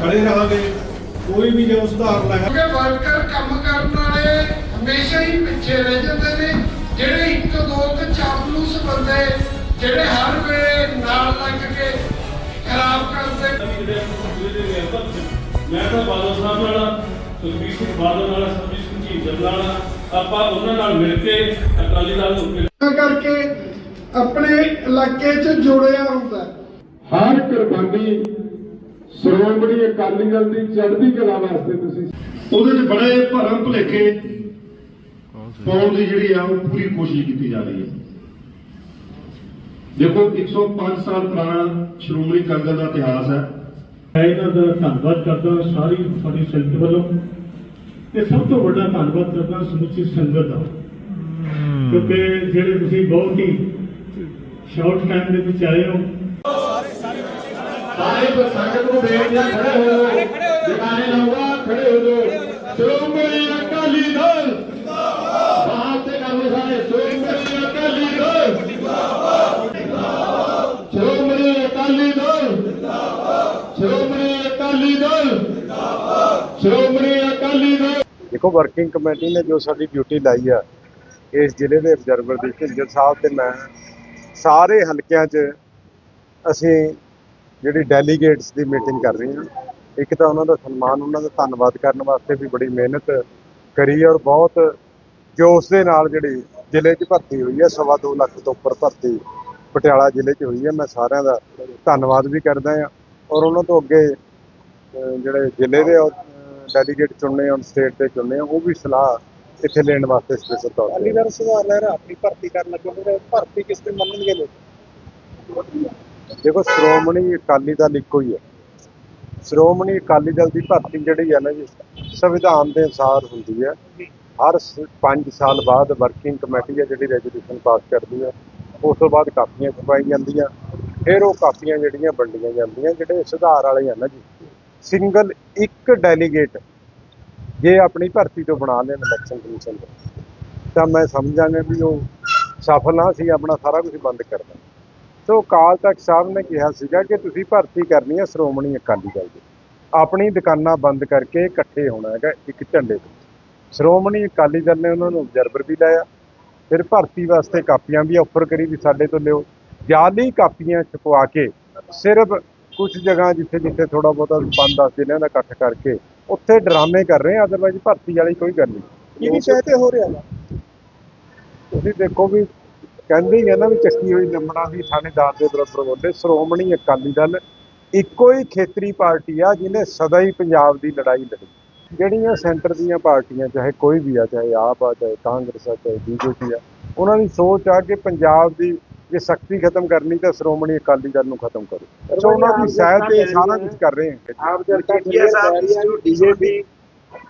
ਖੜੇ ਰਹਾਂਗੇ। ਕੋਈ ਵੀ ਜੇ ਸੁਧਾਰ ਲੈ ਕਿਉਂਕਿ ਵਰਕਰ ਕੰਮ ਕਰਨ ਵਾਲੇ ਹਮੇਸ਼ਾ ਹੀ ਪਿੱਛੇ ਰਹਿ ਜਾਂਦੇ ਨੇ। ਜਿਹੜੇ ਇੱਕ ਦੋ ਤੇ ਚਾਪਲੂਸ ਬੰਦੇ ਜਿਹੜੇ ਹਰ ਵੇਲੇ ਨਾਲ ਲੱਗ ਕੇ ਖਰਾਬ ਕਰਦੇ ਮੈਂ ਤਾਂ ਬਾਦਲ ਸਾਹਿਬ ਨਾਲ ਸੁਖਬੀਰ ਸਿੰਘ ਬਾਦਲ ਨਾਲ ਸਰਬਜੀਤ ਸਿੰਘ ਝੀਂਜਰ ਨਾਲ ਆਪਾਂ ਉਹਨਾਂ ਨਾਲ ਮਿਲ ਕੇ ਅਕਾਲੀ ਦਲ ਨੂੰ ਕਰਕੇ ਆਪਣੇ ਇਲਾਕੇ 'ਚ ਜੋੜਿਆ ਹੁੰਦਾ ਹਰ ਕੁਰਬਾਨੀ ਸ਼੍ਰੋਮਣੀ ਅਕਾਲੀ ਦਲ ਦੀ ਚੜ੍ਹਦੀ ਕਲਾ ਵਾਸਤੇ ਤੁਸੀਂ ਉਹਦੇ 'ਚ ਬੜੇ ਭਰਮ ਭੁਲੇਖੇ ਪਾਉਣ ਦੀ ਜਿਹੜੀ ਆ ਉਹ ਪੂਰੀ ਕੋਸ਼ਿਸ਼ ਕੀਤੀ ਜਾ ਰਹੀ ਹੈ। ਦੇਖੋ 105 ਸਾਲ ਪੁਰਾਣਾ ਸ਼੍ਰੋਮਣੀ ਅਕਾਲੀ ਦਲ ਦਾ ਇਤਿਹਾਸ ਹੈ। ਮੈਂ ਇਹਨਾਂ ਦਾ ਧੰਨਵਾਦ ਕਰਦਾ ਸਾਰੀ ਸਾਡੀ ਸੰਗਤ ਵੱਲੋਂ। ਤੇ ਸਭ ਤੋਂ ਵੱਡਾ ਧੰਨਵਾਦ ਕਰਦਾ ਸਮੁੱਚੀ ਸੰਗਤ ਦਾ। ਕਿਉਂਕਿ ਜਿਹੜੇ ਤੁਸੀਂ ਬਹੁਤ ਹੀ ਸ਼ਾਰਟ ਟਾਈਮ ਦੇ ਵਿੱਚ ਆਏ ਹੋ ਸਾਰੇ ਸੰਗਤ ਨੂੰ ਬੇਨਤੀ ਹੈ, ਖੜੇ ਹੋ ਜਾਓ। ਜਗਾਣੇ ਲਾਉਂਗਾ ਖੜੇ ਹੋ ਜਾਓ। ਸ਼੍ਰੋਮਣੀ ਅਕਾਲੀ ਦਲ। ਜਿੰਦਾਬਾਦ ਬਾਤ ਤੇ ਕਰ ਲਓ ਸਾਰੇ। ਸ਼੍ਰੋਮਣੀ ਅਕਾਲੀ ਦਲ। ਜਿੰਦਾਬਾਦ ਸ਼੍ਰੋਮਣੀ ਅਕਾਲੀ ਦਲ। ਜਿੰਦਾਬਾਦ ਸ਼੍ਰੋਮਣੀ ਅਕਾਲੀ ਦਲ। ਜਿੰਦਾਬਾਦ ਸ਼੍ਰੋਮਣੀ ਅਕਾਲੀ ਦਲ। ਦੇਖੋ ਵਰਕਿੰਗ ਕਮੇਟੀ ਨੇ ਜੋ ਸਾਡੀ ਡਿਊਟੀ ਲਾਈ ਆ ਇਸ ਜ਼ਿਲ੍ਹੇ ਦੇ ਅਬਜ਼ਰਵਰ ਦੇ ਝਿੰਜਰ ਸਾਹਿਬ ਤੇ ਮੈਂ ਸਾਰੇ ਹਲਕਿਆਂ 'ਚ ਅਸੀਂ ਜਿਹੜੀ ਡੈਲੀਗੇਟਸ ਦੀ ਮੀਟਿੰਗ ਕਰ ਰਹੀ ਹਾਂ। ਇੱਕ ਤਾਂ ਉਹਨਾਂ ਦਾ ਸਨਮਾਨ, ਉਹਨਾਂ ਦਾ ਧੰਨਵਾਦ ਕਰਨ ਵਾਸਤੇ ਵੀ ਬੜੀ ਮਿਹਨਤ ਕਰੀ ਔਰ ਬਹੁਤ ਜੋਸ਼ ਦੇ ਨਾਲ ਜਿਹੜੀ ਜ਼ਿਲ੍ਹੇ 'ਚ ਭਰਤੀ ਹੋਈ ਹੈ, ਸਵਾ ਦੋ ਲੱਖ ਤੋਂ ਉੱਪਰ ਭਰਤੀ ਪਟਿਆਲਾ ਜ਼ਿਲ੍ਹੇ 'ਚ ਹੋਈ ਹੈ। ਮੈਂ ਸਾਰਿਆਂ ਦਾ ਧੰਨਵਾਦ ਵੀ ਕਰਦਾ ਹਾਂ ਔਰ ਉਹਨਾਂ ਤੋਂ ਅੱਗੇ ਜਿਹੜੇ ਜ਼ਿਲ੍ਹੇ ਦੇ ਡੈਲੀਗੇਟ ਚੁਣਨੇ ਔਨ ਸਟੇਟ ਦੇ ਚੁਣਨੇ ਉਹ ਵੀ ਸਲਾਹ ਇੱਥੇ ਲੈਣ ਵਾਸਤੇ ਸਪੈਸ਼ਲ ਤੌਰ ਤੇ। ਅਲੀਗੜ੍ਹ ਸੁਧਾਰ ਲਹਿਰ ਆਪਣੀ ਭਰਤੀ ਕਰਨ ਲੱਗੇ ਭਰਤੀ ਕਿਸ ਤੇ ਮੰਨਣਗੇ ਲੋਕ? ਦੇਖੋ, ਸ਼੍ਰੋਮਣੀ ਅਕਾਲੀ ਦਲ ਇੱਕੋ ਹੀ ਹੈ। ਸ਼੍ਰੋਮਣੀ ਅਕਾਲੀ ਦਲ ਦੀ ਭਰਤੀ ਜਿਹੜੀ ਹੈ ਨਾ ਜੀ, ਸੰਵਿਧਾਨ ਦੇ ਅਨੁਸਾਰ ਹੁੰਦੀ ਹੈ। ਹਰ 5 ਸਾਲ ਬਾਅਦ ਵਰਕਿੰਗ ਕਮੇਟੀ ਹੈ ਜਿਹੜੀ ਰੈਜ਼ੋਲੂਸ਼ਨ ਪਾਸ ਕਰਦੀ ਹੈ। ਉਸ ਤੋਂ ਬਾਅਦ ਕਾਪੀਆਂ ਛਪਾਈ ਜਾਂਦੀਆਂ, ਫਿਰ ਉਹ ਕਾਪੀਆਂ ਜਿਹੜੀਆਂ ਵੰਡੀਆਂ ਜਾਂਦੀਆਂ, ਜਿਹੜੇ ਸੁਧਾਰ ਵਾਲੇ ਆ ਨਾ ਜੀ। ਸਿੰਗਲ ਇੱਕ ਡੈਲੀਗੇਟ ਜੇ ਆਪਣੀ ਭਰਤੀ ਤੋਂ ਬਣਾ ਲੈਣ ਇਲੈਕਸ਼ਨ ਕਮਿਸ਼ਨ ਦੇ ਤਾਂ ਮੈਂ ਸਮਝਾਂਗਾ ਵੀ ਉਹ ਸਫਲ ਨਾ ਸੀ ਆਪਣਾ ਸਾਰਾ ਕੁਝ ਬੰਦ ਕਰਦਾ ਸੋ ਅਕਾਲ ਤਖਤ ਸਾਹਿਬ ਨੇ ਕਿਹਾ ਸੀਗਾ ਕਿ ਤੁਸੀਂ ਭਰਤੀ ਕਰਨੀ ਹੈ ਸ਼੍ਰੋਮਣੀ ਅਕਾਲੀ ਦਲ ਦੀ। ਆਪਣੀ ਦੁਕਾਨਾਂ ਬੰਦ ਕਰਕੇ ਇਕੱਠੇ ਹੋਣਾ ਹੈਗਾ ਇੱਕ ਝੰਡੇ ਤੋਂ। ਸ਼੍ਰੋਮਣੀ ਅਕਾਲੀ ਦਲ ਨੇ ਉਹਨਾਂ ਨੂੰ ਅਬਜ਼ਰਵਰ ਵੀ ਲਾਇਆ ਫਿਰ ਭਰਤੀ ਵਾਸਤੇ ਕਾਪੀਆਂ ਵੀ ਆਫਰ ਕਰੀ ਵੀ ਸਾਡੇ ਤੋਂ ਲਿਓ। ਜਾਲੀ ਕਾਪੀਆਂ ਛਪਵਾ ਕੇ ਸਿਰਫ ਕੁਝ ਜਗ੍ਹਾ ਜਿੱਥੇ ਜਿੱਥੇ ਥੋੜਾ ਬਹੁਤਾ 5-10 ਜ਼ਿਲ੍ਹਿਆਂ ਦਾ ਇਕੱਠ ਕਰਕੇ ਉੱਥੇ ਡਰਾਮੇ ਕਰ ਰਹੇ ਆ ਅਦਰਵਾਈਜ਼ ਭਰਤੀ ਵਾਲੀ ਕੋਈ ਗੱਲ ਨਹੀਂ। ਕੀ ਵੀ ਚਾਹਤੇ ਹੋ ਰਿਹਾ ਤੁਸੀਂ ਦੇਖੋ ਵੀ ਕਹਿੰਦੇ ਹੀ ਆ ਨਾ ਵੀ ਚੱਕੀ ਹੋਈ ਲੰਮਣਾ ਵੀ ਥਾਣੇਦਾਰ ਦੇ ਬਰਾਬਰ ਬੋਲੇ ਸ਼੍ਰੋਮਣੀ ਅਕਾਲੀ ਦਲ ਇੱਕੋ ਹੀ ਖੇਤਰੀ ਪਾਰਟੀ ਆ ਜਿਹਨੇ ਸਦਾ ਹੀ ਪੰਜਾਬ ਦੀ ਲੜਾਈ ਲੜੀ। ਜਿਹੜੀਆਂ ਸੈਂਟਰ ਦੀਆਂ ਪਾਰਟੀਆਂ ਚਾਹੇ ਕੋਈ ਵੀ ਆ ਚਾਹੇ ਆਪ ਆ ਚਾਹੇ ਕਾਂਗਰਸ ਆ ਚਾਹੇ ਬੀਜੇਪੀ ਆ ਉਹਨਾਂ ਦੀ ਸੋਚ ਆ ਕਿ ਪੰਜਾਬ ਦੀ ਜੇ ਸ਼ਕਤੀ ਖਤਮ ਕਰਨੀ ਤਾਂ ਸ਼੍ਰੋਮਣੀ ਅਕਾਲੀ ਦਲ ਨੂੰ ਖਤਮ ਕਰੋ। ਸੋ ਉਹਨਾਂ ਦੀ ਸਹਿ ਤੇ ਸਾਰਾ ਕੁਝ ਕਰ ਰਹੇ ਹਾਂ ਆਪ ਜਨਤਾ ਬੀਜੇਪੀ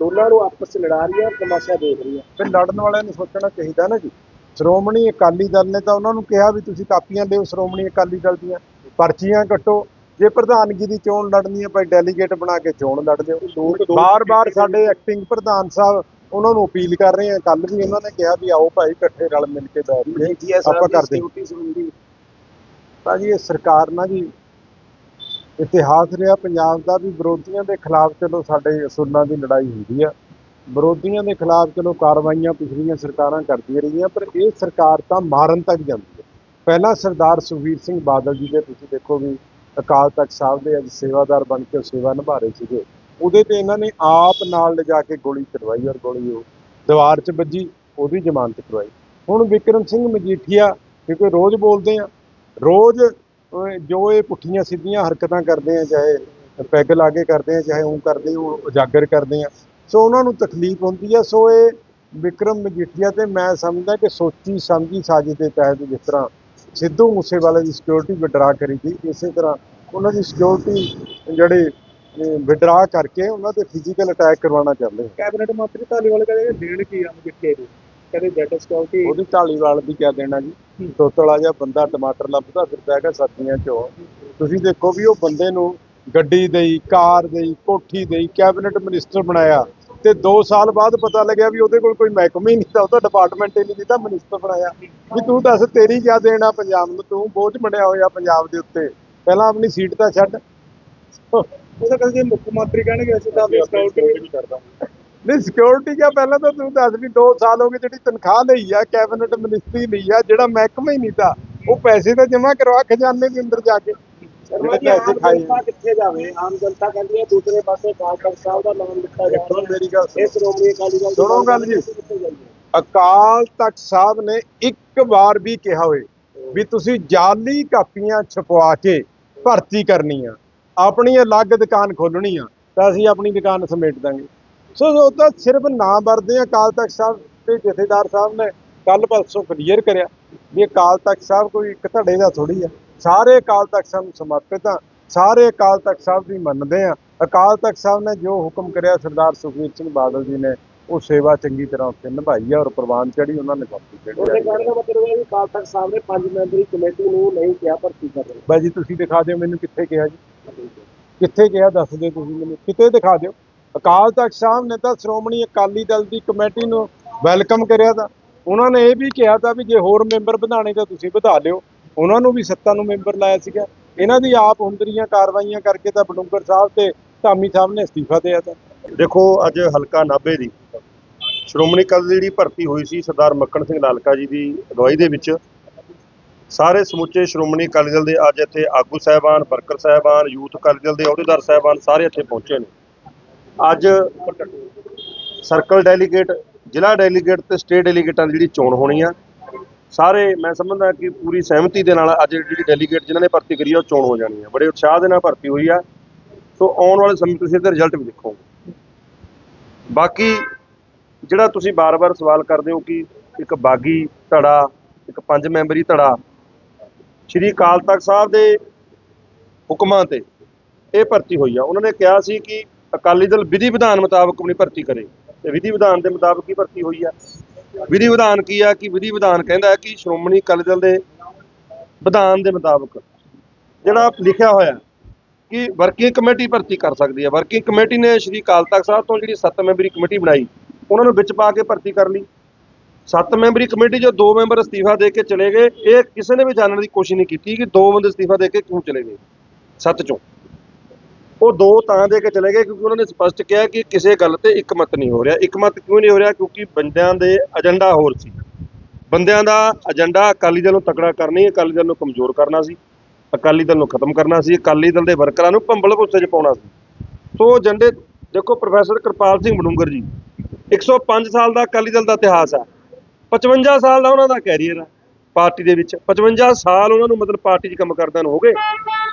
ਦੋਨਾਂ ਨੂੰ ਆਪਸ ਚ ਲੜਾ ਰਹੀ ਹੈ ਤਮਾਸ਼ਾ ਦੇਖ ਰਹੀ ਹੈ ਫਿਰ ਲੜਨ ਵਾਲਿਆਂ ਨੂੰ ਸੋਚਣਾ ਚਾਹੀਦਾ ਨਾ ਜੀ। ਸ਼੍ਰੋਮਣੀ ਅਕਾਲੀ ਦਲ ਨੇ ਤਾਂ ਉਹਨਾਂ ਨੂੰ ਕਿਹਾ ਵੀ ਤੁਸੀਂ ਕਾਪੀਆਂ ਲਿਓ ਸ਼੍ਰੋਮਣੀ ਅਕਾਲੀ ਦਲ ਦੀਆਂ ਪਰਚੀਆਂ ਕੱਟੋ। ਜੇ ਪ੍ਰਧਾਨਗੀ ਦੀ ਚੋਣ ਲੜਨੀ ਹੈ ਭਾਈ ਡੈਲੀਗੇਟ ਬਣਾ ਕੇ ਚੋਣ ਲੜ ਲਿਓ ਬਾਰ-ਬਾਰ ਸਾਡੇ ਐਕਟਿੰਗ ਪ੍ਰਧਾਨ ਸਾਹਿਬ ਉਹਨਾਂ ਨੂੰ ਅਪੀਲ ਕਰ ਰਹੇ ਆ। ਕੱਲ ਵੀ ਉਹਨਾਂ ਨੇ ਕਿਹਾ ਵੀ ਆਓ ਭਾਈ ਇਕੱਠੇ ਰਲ ਮਿਲ ਕੇ ਬੈਠ ਕੇ ਆਪਾਂ ਕਰਦੇ। ਭਾਜੀ ਇਹ ਸਰਕਾਰ ਨਾ ਜੀ ਇਤਿਹਾਸ ਰਿਹਾ ਪੰਜਾਬ ਦਾ ਵੀ ਵਿਰੋਧੀਆਂ ਦੇ ਖਿਲਾਫ ਚਲੋ ਸਾਡੇ ਅਸੂਲਾਂ ਦੀ ਲੜਾਈ ਹੁੰਦੀ ਆ। ਵਿਰੋਧੀਆਂ ਦੇ ਖਿਲਾਫ ਚਲੋ ਕਾਰਵਾਈਆਂ ਪਿਛਲੀਆਂ ਸਰਕਾਰਾਂ ਕਰਦੀਆਂ ਰਹੀਆਂ, ਪਰ ਇਹ ਸਰਕਾਰ ਤਾਂ ਮਾਰਨ ਤੱਕ ਜਾਂਦੀ ਹੈ। ਪਹਿਲਾਂ ਸਰਦਾਰ ਸੁਖਬੀਰ ਸਿੰਘ ਬਾਦਲ ਜੀ ਦੇ, ਤੁਸੀਂ ਦੇਖੋ ਵੀ ਅਕਾਲ ਤਖਤ ਸਾਹਿਬ ਦੇ ਅੱਜ ਸੇਵਾਦਾਰ ਬਣ ਕੇ ਉਹ ਸੇਵਾ ਨਿਭਾ ਰਹੇ ਸੀਗੇ। ਉਹਦੇ ਤੇ ਇਹਨਾਂ ਨੇ ਆਪ ਨਾਲ ਲਿਜਾ ਕੇ ਗੋਲੀ ਚਲਵਾਈ ਔਰ ਗੋਲੀ ਉਹ ਦੀਵਾਰ 'ਚ ਵੱਜੀ, ਉਹਦੀ ਜ਼ਮਾਨਤ ਕਰਵਾਈ। ਹੁਣ ਵਿਕਰਮ ਸਿੰਘ ਮਜੀਠੀਆ ਕਿਉਂਕਿ ਰੋਜ਼ ਬੋਲਦੇ ਆ, ਰੋਜ਼ ਜੋ ਇਹ ਪੁੱਠੀਆਂ ਸਿੱਧੀਆਂ ਹਰਕਤਾਂ ਕਰਦੇ ਆ, ਚਾਹੇ ਪੈਗ ਲਾ ਕੇ ਕਰਦੇ ਆ, ਚਾਹੇ ਉਹ ਕਰਦੇ, ਉਹ ਉਜਾਗਰ ਕਰਦੇ ਆ ਸੋ ਉਹਨਾਂ ਨੂੰ ਤਕਲੀਫ ਹੁੰਦੀ ਆ ਸੋ ਇਹ ਵਿਕਰਮ ਮਜੀਠੀਆ ਤੇ ਮੈਂ ਸਮਝਦਾ ਕਿ ਸੋਚੀ ਸਮਝੀ ਸਾਜ਼ਿਸ਼ ਦੇ ਤਹਿਤ ਜਿਸ ਤਰ੍ਹਾਂ ਸਿੱਧੂ ਮੂਸੇਵਾਲੇ ਦੀ ਸਿਕਿਉਰਿਟੀ ਵਿਡਰਾ ਕਰੀ ਗਈ ਇਸੇ ਤਰ੍ਹਾਂ ਉਹਨਾਂ ਦੀ ਸਿਕਿਉਰਿਟੀ ਜਿਹੜੇ ਵਿਡਰਾ ਕਰਕੇ ਉਹਨਾਂ ਤੇ ਫਿਜ਼ੀਕਲ ਅਟੈਕ ਕਰਵਾਉਣਾ ਚਾਹੁੰਦੇ ਕੈਬਨਿਟ ਮੰਤਰੀ ਧਾਲੀਵਾਲ ਕਹਿੰਦੇ ਦੇਣ ਕੀ ਆ ਮਜੀਠੀਏ ਨੂੰ ਕਹਿੰਦੇ ਜੱਟ ਸਿਕਿਉਰਿਟੀ ਉਹਦੀ ਢਾਲੀਵਾਲ ਦੀ ਕਿਆ ਦੇਣਾ ਜੀ। ਤੋਤਲਾ ਜਿਹਾ ਬੰਦਾ ਟਮਾਟਰ ਲੱਭਦਾ ਫਿਰਦਾ ਹੈਗਾ ਸਬਜ਼ੀਆਂ ਚੋਂ। ਤੁਸੀਂ ਦੇਖੋ ਵੀ ਉਹ ਬੰਦੇ ਨੂੰ ਗੱਡੀ ਦੇਈ ਕਾਰ ਦੇਈ ਕੋਠੀ ਦੇਈ ਕੈਬਨਿਟ ਮਿਨਿਸਟਰ ਬਣਾਇਆ। ਤੇ 2 ਸਾਲ ਬਾਅਦ ਪਤਾ ਲੱਗਿਆ ਵੀ ਉਹਦੇ ਕੋਲ ਕੋਈ ਮਹਿਕਮਾ ਹੀ ਨਹੀਂ ਤਾਂ ਉਹਦਾ ਡਿਪਾਰਟਮੈਂਟ ਹੀ ਨਹੀਂ ਦਿੱਤਾ ਮਿਨਿਸਟਰ ਬਣਾਇਆ ਵੀ ਤੂੰ ਦੱਸ ਤੇਰੀ ਕਿਆ ਦੇਣਾ ਪੰਜਾਬ ਨੂੰ? ਤੂੰ ਬੋਝ ਬਣਿਆ ਹੋਇਆ ਪੰਜਾਬ ਦੇ ਉੱਤੇ। ਪਹਿਲਾਂ ਆਪਣੀ ਸੀਟ ਤਾਂ ਛੱਡ। ਉਹਦਾ ਕਹਿੰਦੇ ਮੁੱਖ ਮੰਤਰੀ ਕਹਿਣਗੇ ਅਸੀਂ ਤਾਂ ਆਪਣੀ ਸਿਕਿਉਰਿਟੀ ਨਹੀਂ ਕਰਦਾ ਨਹੀਂ ਸਿਕਿਉਰਿਟੀ ਕਿਆ? ਪਹਿਲਾਂ ਤਾਂ ਤੂੰ ਦੱਸ ਵੀ 2 ਸਾਲ ਹੋ ਗਏ ਜਿਹੜੀ ਤਨਖਾਹ ਲਈ ਆ ਕੈਬਨਿਟ ਮਿਨਿਸਟਰੀ ਲਈ ਆ ਜਿਹੜਾ ਮਹਿਕਮਾ ਹੀ ਨਹੀਂ ਤਾਂ ਉਹ ਪੈਸੇ ਤਾਂ ਜਮ੍ਹਾਂ ਕਰਵਾ ਖਜ਼ਾਨੇ ਦੇ ਅੰਦਰ ਜਾ ਕੇ। ਸ਼ਰਮਾ ਜੀ ਆਮ ਜਨਤਾ ਕਿੱਥੇ ਜਾਵੇ? ਆਮ ਜਨਤਾ ਕਹਿੰਦੀ ਹੈ ਦੂਸਰੇ ਪਾਸੇ ਅਕਾਲ ਤਖਤ ਸਾਹਿਬ ਦਾ ਨਾਮ ਲਿਖਿਆ ਜਾ ਸੁਣੋ ਰਿਹਾ ਮੇਰੀ ਗੱਲ ਸੁਣੋ। ਇਹ ਸ਼੍ਰੋਮਣੀ ਅਕਾਲੀ ਦਲ ਦੀ ਸੁਣੋ ਗੱਲ ਜੀ। ਅਸੀਂ ਕਿੱਥੇ ਜਾਈਏ? ਅਕਾਲ ਤਖਤ ਸਾਹਿਬ ਨੇ ਇੱਕ ਵਾਰ ਵੀ ਕਿਹਾ ਹੋਵੇ ਵੀ ਤੁਸੀਂ ਜਾਲੀ ਕਾਪੀਆਂ ਛਪਵਾ ਕੇ ਭਰਤੀ ਕਰਨੀ ਆ। ਆਪਣੀ ਅਲੱਗ ਦੁਕਾਨ ਖੋਲਣੀ ਆ ਤਾਂ ਅਸੀਂ ਆਪਣੀ ਦੁਕਾਨ ਸਮੇਟ ਦਾਂਗੇ। ਸੋ ਉਹ ਤਾਂ ਸਿਰਫ ਨਾਂ ਵਰਦੇ ਆ ਅਕਾਲ ਤਖਤ ਸਾਹਿਬ ਤੇ ਜਥੇਦਾਰ ਸਾਹਿਬ ਨੇ। ਕੱਲ ਪਰਸੋਂ ਕਲੀਅਰ ਕਰਿਆ ਵੀ ਅਕਾਲ ਤਖਤ ਸਾਹਿਬ ਕੋਈ ਇੱਕ ਧੜੇ ਦਾ ਥੋੜੀ ਆ। ਸਾਰੇ ਅਕਾਲ ਤਖਤ ਸਾਹਿਬ ਨੂੰ ਸਮਰਪਿਤ ਆ ਸਾਰੇ ਅਕਾਲ ਤਖਤ ਸਾਹਿਬ ਦੀ ਮੰਨਦੇ ਆ ਅਕਾਲ ਤਖਤ ਸਾਹਿਬ ਨੇ ਜੋ ਹੁਕਮ ਕਰਿਆ ਸਰਦਾਰ ਸੁਖਬੀਰ ਸਿੰਘ ਬਾਦਲ ਜੀ ਨੇ ਉਹ ਸੇਵਾ ਚੰਗੀ ਤਰ੍ਹਾਂ ਉੱਥੇ ਨਿਭਾਈ ਆ ਔਰ ਪ੍ਰਵਾਨ ਚੜੀ ਉਹਨਾਂ ਨੇ ਕਾਪੀ ਚੜੀ ਉਹਦੇ। ਕਹਿਣ ਦਾ ਮਤਲਬ ਹੈ ਕਿ ਅਕਾਲ ਤਖਤ ਸਾਹਿਬ ਨੇ ਪੰਜ ਮੈਂਬਰੀ ਕਮੇਟੀ ਨੂੰ ਨਹੀਂ ਕਿਹਾ ਭਰਤੀ ਕਰਨ ਬਾਈ ਜੀ ਤੁਸੀਂ ਦਿਖਾ ਦਿਓ ਮੈਨੂੰ ਕਿੱਥੇ ਕਿਹਾ ਜੀ। ਕਿੱਥੇ ਕਿਹਾ ਦੱਸ ਦਿਓ ਤੁਸੀਂ ਮੈਨੂੰ। ਕਿਤੇ ਦਿਖਾ ਦਿਓ। ਅਕਾਲ ਤਖਤ ਸਾਹਿਬ ਨੇ ਤਾਂ ਸ਼੍ਰੋਮਣੀ ਅਕਾਲੀ ਦਲ ਦੀ ਕਮੇਟੀ ਨੂੰ ਵੈਲਕਮ ਕਰਿਆ ਤਾਂ। ਉਹਨਾਂ ਨੇ ਇਹ ਵੀ ਕਿਹਾ ਤਾਂ ਵੀ ਜੇ ਹੋਰ ਮੈਂਬਰ ਵਧਾਣੇ ਤਾਂ ਤੁਸੀਂ ਵਧਾ ਲਿਓ। ਉਹਨਾਂ ਨੂੰ ਵੀ ਸੱਤਾ ਨੂੰ ਮੈਂਬਰ ਲਾਇਆ ਸੀਗਾ। ਇਹਨਾਂ ਦੀ ਆਪ ਹੁੰਦਰੀਆਂ ਕਾਰਵਾਈਆਂ ਕਰਕੇ ਤਾਂ ਬਡੂੰਗਰ ਸਾਹਿਬ ਤੇ ਧਾਮੀ ਸਾਹਿਬ ਨੇ ਅਸਤੀਫਾ ਦਿਆ ਤਾਂ ਦੇਖੋ, ਅੱਜ ਹਲਕਾ ਨਾਭੇ ਦੀ ਸ਼੍ਰੋਮਣੀ ਅਕਾਲੀ ਦਲ ਦੀ ਜਿਹੜੀ ਭਰਤੀ ਹੋਈ ਸੀ ਸਰਦਾਰ ਮੱਕਣ ਸਿੰਘ ਲਾਲਕਾ ਜੀ ਦੀ ਅਗਵਾਈ ਦੇ ਵਿੱਚ, ਸਾਰੇ ਸਮੁੱਚੇ ਸ਼੍ਰੋਮਣੀ ਅਕਾਲੀ ਦਲ ਦੇ ਅੱਜ ਇੱਥੇ ਆਗੂ ਸਾਹਿਬਾਨ, ਵਰਕਰ ਸਾਹਿਬਾਨ, ਯੂਥ ਅਕਾਲੀ ਦਲ ਦੇ ਅਹੁਦੇਦਾਰ ਸਾਹਿਬਾਨ ਸਾਰੇ ਇੱਥੇ ਪਹੁੰਚੇ ਨੇ। ਅੱਜ ਸਰਕਲ ਡੈਲੀਗੇਟ, ਜ਼ਿਲ੍ਹਾ ਡੈਲੀਗੇਟ ਤੇ ਸਟੇਟ ਡੈਲੀਗੇਟਾਂ ਦੀ ਜਿਹੜੀ ਚੋਣ ਹੋਣੀ ਆ ਸਾਰੇ ਮੈਂ ਸਮਝਦਾ ਕਿ ਪੂਰੀ ਸਹਿਮਤੀ ਦੇ ਨਾਲ ਅੱਜ ਜਿਹੜੀ ਡੈਲੀਗੇਟ ਜਿਨ੍ਹਾਂ ਨੇ ਭਰਤੀ ਕਰੀ ਆ, ਉਹ ਚੋਣ ਹੋ ਜਾਣੀ ਆ। ਬੜੇ ਉਤਸ਼ਾਹ ਦੇ ਨਾਲ ਭਰਤੀ ਹੋਈ ਆ। ਸੋ ਆਉਣ ਵਾਲੇ ਸਮੇਂ ਤੁਸੀਂ ਇਹਦਾ ਰਿਜ਼ਲਟ ਵੀ ਦੇਖੋਗੇ। ਬਾਕੀ ਜਿਹੜਾ ਤੁਸੀਂ ਬਾਰ-ਬਾਰ ਸਵਾਲ ਕਰਦੇ ਹੋ ਕਿ ਇੱਕ ਬਾਗੀ ਧੜਾ, ਇੱਕ ਪੰਜ ਮੈਂਬਰੀ ਧੜਾ, ਸ਼੍ਰੀ ਅਕਾਲ ਤਖਤ ਸਾਹਿਬ ਦੇ ਹੁਕਮਾਂ ਤੇ ਇਹ ਭਰਤੀ ਹੋਈ ਆ। ਉਹਨਾਂ ਨੇ ਕਿਹਾ ਸੀ ਕਿ ਅਕਾਲੀ ਦਲ ਵਿਧੀ ਵਿਧਾਨ ਮੁਤਾਬਕ ਆਪਣੀ ਭਰਤੀ ਕਰੇ। ਤੇ ਵਿਧੀ ਵਿਧਾਨ ਦੇ ਮੁਤਾਬਕ ਹੀ ਭਰਤੀ ਹੋਈ ਆ। ਵਿਧੀ ਵਿਧਾਨ ਕੀ ਆ? ਕਿ ਵਿਧੀ ਵਿਧਾਨ ਕਹਿੰਦਾ ਕਿ ਸ਼੍ਰੋਮਣੀ ਅਕਾਲੀ ਦਲ ਦੇ ਵਿਧਾਨ ਦੇ ਮੁਤਾਬਕ ਜਿਹੜਾ ਲਿਖਿਆ ਹੋਇਆ ਕਿ ਵਰਕਿੰਗ ਕਮੇਟੀ ਭਰਤੀ ਕਰ ਸਕਦੀ ਹੈ। ਵਰਕਿੰਗ ਕਮੇਟੀ ਨੇ ਸ਼੍ਰੀ ਅਕਾਲ ਤਖਤ ਸਾਹਿਬ ਤੋਂ ਜਿਹੜੀ 7 ਮੈਂਬਰੀ ਕਮੇਟੀ ਬਣਾਈ, ਉਹਨਾਂ ਨੂੰ ਵਿੱਚ ਪਾ ਕੇ ਭਰਤੀ ਕਰ ਲਈ। 7 ਮੈਂਬਰੀ ਕਮੇਟੀ ਜੋ ਦੋ ਮੈਂਬਰ ਅਸਤੀਫਾ ਦੇ ਕੇ ਚਲੇ ਗਏ, ਇਹ ਕਿਸੇ ਨੇ ਵੀ ਜਾਣਨ ਦੀ ਕੋਸ਼ਿਸ਼ ਨਹੀਂ ਕੀਤੀ ਕਿ ਦੋ ਬੰਦੇ ਅਸਤੀਫਾ ਦੇ ਕੇ ਕਿਉਂ ਚਲੇ ਗਏ ਸੱਤ ਚੋਂ। ਉਹ ਦੋ ਤਾਂ ਦੇ ਕੇ ਚਲੇ ਗਏ ਕਿਉਂਕਿ ਉਹਨਾਂ ਨੇ ਸਪਸ਼ਟ ਕਿਹਾ ਕਿ ਕਿਸੇ ਗੱਲ ਤੇ ਇੱਕਮਤ ਨਹੀਂ ਹੋ ਰਿਹਾ। ਇੱਕਮਤ ਕਿਉਂ ਨਹੀਂ ਹੋ ਰਿਹਾ? ਕਿਉਂਕਿ ਬੰਦਿਆਂ ਦੇ ਏਜੰਡਾ ਹੋਰ ਸੀ। ਬੰਦਿਆਂ ਦਾ ਏਜੰਡਾ ਅਕਾਲੀ ਦਲ ਨੂੰ ਤਕੜਾ ਕਰਨੀ, ਅਕਾਲੀ ਦਲ ਨੂੰ ਕਮਜ਼ੋਰ ਕਰਨਾ ਸੀ। ਅਕਾਲੀ ਦਲ ਨੂੰ ਖਤਮ ਕਰਨਾ ਸੀ। ਅਕਾਲੀ ਦਲ ਦੇ ਵਰਕਰਾਂ ਨੂੰ ਭੰਬਲ ਭੁੱਸੇ 'ਚ ਪਾਉਣਾ ਸੀ। ਸੋ ਏਜੰਡੇ ਦੇਖੋ ਪ੍ਰੋਫੈਸਰ ਕਿਰਪਾਲ ਸਿੰਘ ਬਡੂੰਗਰ ਜੀ 105 ਸਾਲ ਦਾ ਅਕਾਲੀ ਦਲ ਦਾ ਇਤਿਹਾਸ ਹੈ 55 ਸਾਲ ਦਾ ਉਹਨਾਂ ਦਾ ਕੈਰੀਅਰ ਆ ਪਾਰਟੀ ਦੇ ਵਿੱਚ। 55 ਸਾਲ ਉਹਨਾਂ ਨੂੰ ਮਤਲਬ ਪਾਰਟੀ 'ਚ ਕੰਮ ਕਰਦਿਆਂ ਨੂੰ ਹੋ ਗਏ।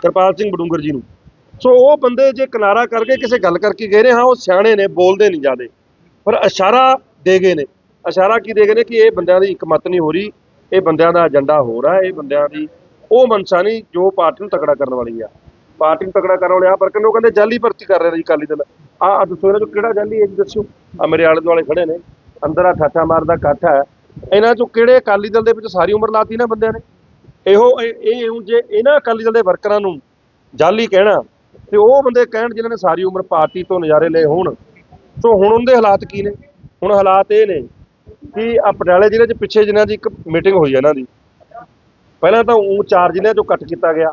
ਕਿਰਪਾਲ ਸਿੰਘ ਬਡੂੰਗਰ ਜੀ ਨੂੰ। ਸੋ ਉਹ ਬੰਦੇ ਜੇ ਕਿਨਾਰਾ ਕਰਕੇ ਕਿਸੇ ਗੱਲ ਕਰਕੇ ਗਏ ਨੇ, ਹਾਂ, ਉਹ ਸਿਆਣੇ ਨੇ, ਬੋਲਦੇ ਨਹੀਂ ਜਿਆਦੇ। ਪਰ ਇਸ਼ਾਰਾ ਦੇ ਗਏ ਨੇ। ਇਸ਼ਾਰਾ ਕੀ ਦੇ ਗਏ ਨੇ ਕਿ ਇਹ ਬੰਦਿਆਂ ਦੀ ਇੱਕ ਇਕਮਤ ਨਹੀਂ ਹੋ ਰਹੀ, ਇਹ ਬੰਦਿਆਂ ਦਾ ਏਜੰਡਾ ਹੋ ਰਿਹਾ ਇਹ ਬੰਦਿਆਂ ਦੀ ਉਹ ਮਨਸ਼ਾ ਨਹੀਂ ਜੋ ਪਾਰਟੀ ਨੂੰ ਤਕੜਾ ਕਰਨ ਵਾਲੀ ਆ। ਪਾਰਟੀ ਨੂੰ ਤਕੜਾ ਕਰਨ ਵਾਲੇ ਆ, ਪਰ ਕਹਿੰਦੇ ਉਹ ਕਹਿੰਦੇ ਜਾਲੀ ਭਰਤੀ ਕਰ ਰਹੇ ਨੇ ਜੀ ਅਕਾਲੀ ਦਲ। ਆ ਆ ਦੱਸੋ ਇਹਨਾਂ ਚੋਂ ਕਿਹੜਾ ਜਾਲੀ ਹੈ ਜੀ, ਦੱਸਿਓ। ਆ ਮੇਰੇ ਆਲੇ ਦੁਆਲੇ ਖੜੇ ਨੇ। ਅੰਦਰ ਆ ਠਾਠਾ ਮਾਰਦਾ, ਇਕੱਠ ਹੈ। ਇਹਨਾਂ ਚੋਂ ਕਿਹੜੇ ਅਕਾਲੀ ਦਲ ਦੇ ਵਿੱਚ ਸਾਰੀ ਉਮਰ ਲਾਤੀ ਨਾ ਬੰਦਿਆਂ ਨੇ? ਇਹੋ, ਇਹ ਇਹ ਜੇ ਇਹਨਾਂ ਅਕਾਲੀ ਦਲ ਦੇ ਵਰਕਰਾਂ ਨੂੰ ਜਾਲੀ ਕਹਿਣਾ ਤੇ ਉਹ ਬੰਦੇ ਕਹਿਣ ਜਿਨ੍ਹਾਂ ਨੇ ਸਾਰੀ ਉਮਰ ਪਾਰਟੀ ਤੋਂ ਨਜ਼ਾਰੇ ਲਏ ਹੋਣ, ਸੋ ਹੁਣ ਉਹਦੇ ਹਾਲਾਤ ਕੀ ਨੇ? ਹੁਣ ਹਾਲਾਤ ਇਹ ਨੇ ਕਿ ਆ ਪਟਿਆਲੇ ਜ਼ਿਲ੍ਹੇ 'ਚ ਪਿੱਛੇ ਜਿਨ੍ਹਾਂ ਦੀ ਇੱਕ ਮੀਟਿੰਗ ਹੋਈ ਹੈ ਇਹਨਾਂ ਦੀ। ਪਹਿਲਾਂ ਤਾਂ ਉਹ ਚਾਰ ਜ਼ਿਲ੍ਹਿਆਂ ਚੋਂ ਕੱਟ ਕੀਤਾ ਗਿਆ।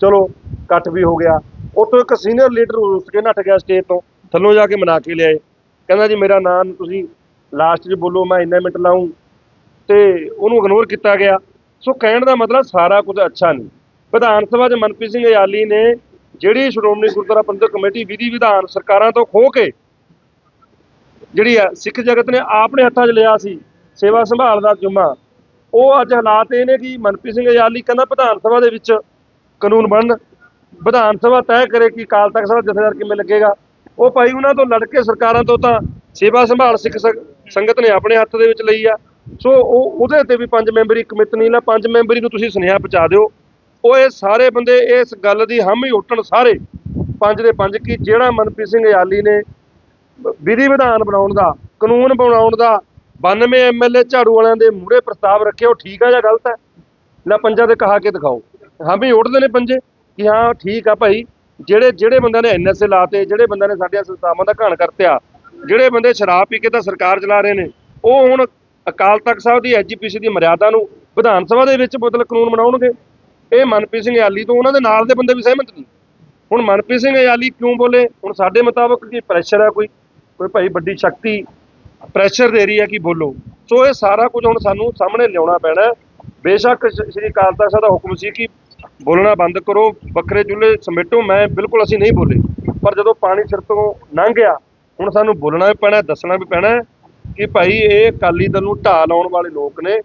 ਚਲੋ ਕੱਟ ਵੀ ਹੋ ਗਿਆ। ਉੱਥੋਂ ਇੱਕ ਸੀਨੀਅਰ ਲੀਡਰ ਉਸ ਕੇ ਨੱਠ ਗਿਆ ਸਟੇਜ ਤੋਂ, ਥੱਲੋਂ ਜਾ ਕੇ ਮਨਾ ਕੇ ਲਿਆਏ। ਕਹਿੰਦਾ ਜੀ, ਮੇਰਾ ਨਾਮ ਤੁਸੀਂ ਲਾਸਟ 'ਚ ਬੋਲੋ, ਮੈਂ ਇੰਨਾ ਮਿੰਟ ਲਾਉਂ ਤੇ ਉਹਨੂੰ ਇਗਨੋਰ ਕੀਤਾ ਗਿਆ। ਸੋ ਕਹਿਣ ਦਾ ਮਤਲਬ ਸਾਰਾ ਕੁਝ ਅੱਛਾ ਨਹੀਂ। ਵਿਧਾਨ ਸਭਾ 'ਚ ਮਨਪ੍ਰੀਤ ਸਿੰਘ ਯਾਲੀ ਨੇ ਜਿਹੜੀ ਸ਼੍ਰੋਮਣੀ ਗੁਰਦੁਆਰਾ ਪ੍ਰਬੰਧਕ ਕਮੇਟੀ ਵਿਧੀ ਵਿਧਾਨ ਸਰਕਾਰਾਂ ਤੋਂ ਖੋਹ ਕੇ ਜਿਹੜੀ ਆ ਸਿੱਖ ਜਗਤ ਨੇ ਆਪਣੇ ਹੱਥਾਂ 'ਚ ਲਿਆ ਸੀ ਸੇਵਾ ਸੰਭਾਲ ਦਾ ਜੁਮਾ, ਉਹ ਅੱਜ ਹਾਲਾਤ ਇਹ ਨੇ ਕਿ ਮਨਪ੍ਰੀਤ ਸਿੰਘ ਯਾਲੀ ਕਹਿੰਦਾ ਵਿਧਾਨ ਸਭਾ ਦੇ ਵਿੱਚ ਕਾਨੂੰਨ ਬਣਨ, ਵਿਧਾਨ ਸਭਾ ਤੈਅ ਕਰੇ ਕਿ ਕਾਲ ਤੱਕ ਸਭਾ ਜਥੇਦਾਰ ਕਿਵੇਂ ਲੱਗੇਗਾ। ਉਹ ਭਾਈ ਉਹਨਾਂ ਤੋਂ ਲੜ ਕੇ ਸਰਕਾਰਾਂ ਤੋਂ ਤਾਂ ਸੇਵਾ ਸੰਭਾਲ ਸਿੱਖ ਸੰਗਤ ਨੇ ਆਪਣੇ ਹੱਥ ਦੇ ਵਿੱਚ ਲਈ ਆ। ਸੋ ਉਹ ਉਹਦੇ ਤੇ ਵੀ ਪੰਜ ਮੈਂਬਰੀ ਕਮੇਟੀ ਨਹੀਂ ਪੰਜ ਮੈਂਬਰੀ ਨੂੰ ਤੁਸੀਂ ਸੁਨੇਹਾ ਪਹੁੰਚਾ ਦਿਓ। ਉਹ ਇਹ ਸਾਰੇ ਬੰਦੇ ਇਸ ਗੱਲ ਦੀ ਹਾਮੀ ਹੀ ਉੱਠਣ ਸਾਰੇ। ਪੰਜ ਦੇ ਪੰਜ ਕਿ ਜਿਹੜਾ ਮਨਪ੍ਰੀਤ ਸਿੰਘ ਯਾਲੀ ਨੇ ਵਿਧੀ ਵਿਧਾਨ ਬਣਾਉਣ ਦਾ, ਕਾਨੂੰਨ ਬਣਾਉਣ ਦਾ 92 ਐਮਐਲਏ ਝਾੜੂ ਵਾਲਿਆਂ ਦੇ ਮੂਹਰੇ ਪ੍ਰਸਤਾਵ ਰੱਖੇ ਉਹ ਠੀਕ ਆ ਜਾਂ ਗਲਤ ਹੈ ਲੈ ਪੰਜਾਂ ਦੇ ਕਹਾ ਕੇ ਦਿਖਾਓ। ਹਾਮੀ ਵੀ ਉੱਠਦੇ ਨੇ ਪੰਜੇ ਕਿ ਹਾਂ, ਠੀਕ ਆ ਭਾਈ, ਜਿਹੜੇ ਜਿਹੜੇ ਬੰਦਿਆਂ ਨੇ ਐਨਐਸਏ ਲਾਤੇ, ਜਿਹੜੇ ਬੰਦਿਆਂ ਨੇ ਸਾਡੀਆਂ ਸੰਸਥਾਵਾਂ ਦਾ ਘਾਣ ਕਰਤਿਆ, ਜਿਹੜੇ ਬੰਦੇ ਸ਼ਰਾਬ ਪੀ ਕੇ ਤਾਂ ਸਰਕਾਰ ਚਲਾ ਰਹੇ ਨੇ, ਉਹ ਹੁਣ ਅਕਾਲ ਤਖਤ ਸਾਹਿਬ ਦੀ ਐਜੀਪੀਸੀ ਦੀ ਮਰਿਆਦਾ ਨੂੰ ਵਿਧਾਨ ਸਭਾ ਦੇ ਵਿੱਚ ਬਦਲ ਕਾਨੂੰਨ ਬਣਾਉਣਗੇ। ਇਹ ਮਨਪ੍ਰੀਤ ਸਿੰਘ ਯਾਲੀ ਤੋਂ ਉਹਨਾਂ ਦੇ ਨਾਲ ਦੇ ਬੰਦੇ ਵੀ ਸਹਿਮਤ ਨਹੀਂ। ਹੁਣ ਮਨਪ੍ਰੀਤ ਸਿੰਘ ਯਾਲੀ ਕਿਉਂ ਬੋਲੇ? ਹੁਣ ਸਾਡੇ ਮੁਤਾਬਕ ਕੀ ਪ੍ਰੈਸ਼ਰ ਹੈ ਕੋਈ? ਕੋਈ ਭਾਈ ਵੱਡੀ ਸ਼ਕਤੀ ਪ੍ਰੈਸ਼ਰ ਦੇ ਰਹੀ ਹੈ ਕਿ ਬੋਲੋ। ਸੋ ਇਹ ਸਾਰਾ ਕੁਝ ਹੁਣ ਸਾਨੂੰ ਸਾਹਮਣੇ ਲਿਆਉਣਾ ਪੈਣਾ ਬੇਸ਼ੱਕ ਸ਼੍ਰੀ ਅਕਾਲ ਤਖਤ ਸਾਹਿਬ ਦਾ ਹੁਕਮ ਸੀ ਕਿ ਬੋਲਣਾ ਬੰਦ ਕਰੋ, ਵੱਖਰੇ ਜੁੱਲੇ ਸਮੇਟੋ। ਮੈਂ ਬਿਲਕੁਲ ਅਸੀਂ ਨਹੀਂ ਬੋਲੇ। ਪਰ ਜਦੋਂ ਪਾਣੀ ਸਿਰ ਤੋਂ ਲੰਘ ਗਿਆ, ਹੁਣ ਸਾਨੂੰ ਬੋਲਣਾ ਵੀ ਪੈਣਾ, ਦੱਸਣਾ ਵੀ ਪੈਣਾ ਕਿ ਭਾਈ ਇਹ ਅਕਾਲੀ ਦਲ ਨੂੰ ਢਾਹ ਲਾਉਣ ਵਾਲੇ ਲੋਕ ਨੇ।